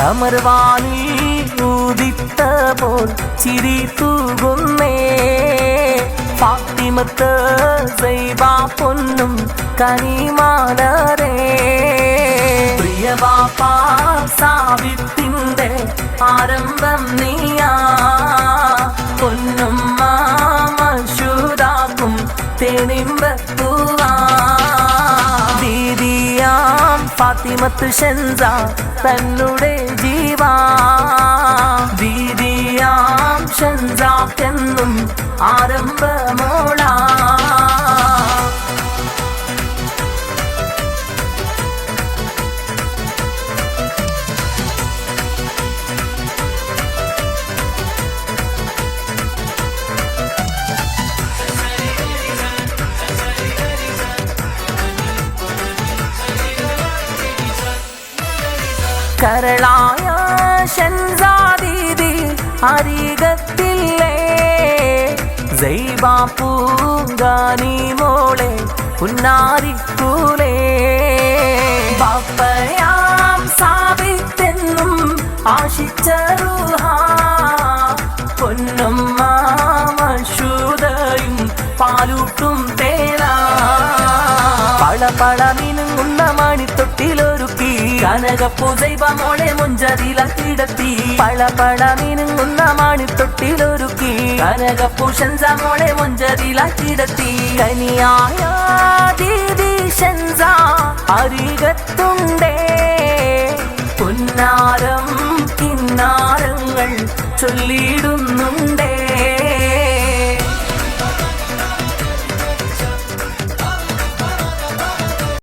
കമർവാനിൽ ഊതിത്ത പോൽ ചിരി തൂകുന്നേ. ഫാത്തിമത്ത് സൈബാ പൊന്നും കനിമാലരേ. പ്രിയവാപ്പ സാവിത്തിന്റെ ആരംഭം നീയാ. പൊന്നും മാമശൂരാക്കും തെളിമ്പത്തൂവാ ഫാത്തിമത്ത് ഷെൻസ തന്നുടെ ജീവാ. ദീദിയാം ഷെൻസാക്കെന്നും ആരംഭമോളാ കരളായ ഷൻസാദീദി അരികത്തില്ലേ? പൂങ്കാനി മോളെ പുന്നാരിക്കൂലേ? ബാപ്പയാം സാബിത്തെന്നും ആശിച്ച റൂഹ പൊന്നും മാമശൂതയും പാലൂട്ടും തേനാ. പള പള മിനുങ്ങുന്ന മണിത്തൊട്ടിലൊരുക്കി കനകപ്പൂജൈവ മോളെ മുഞ്ചതില കിടത്തി പള പള മിനുങ്ങുന്ന കീ കനകപ്പൂഷൻസ മോളെ മുഞ്ചതില കിടത്തി കനിയായ ദീദി ഷൻസ അരികത്തുണ്ടേ. പുന്നാരം കിന്നാരങ്ങൾ ചൊല്ലിയിടുന്നുണ്ട്.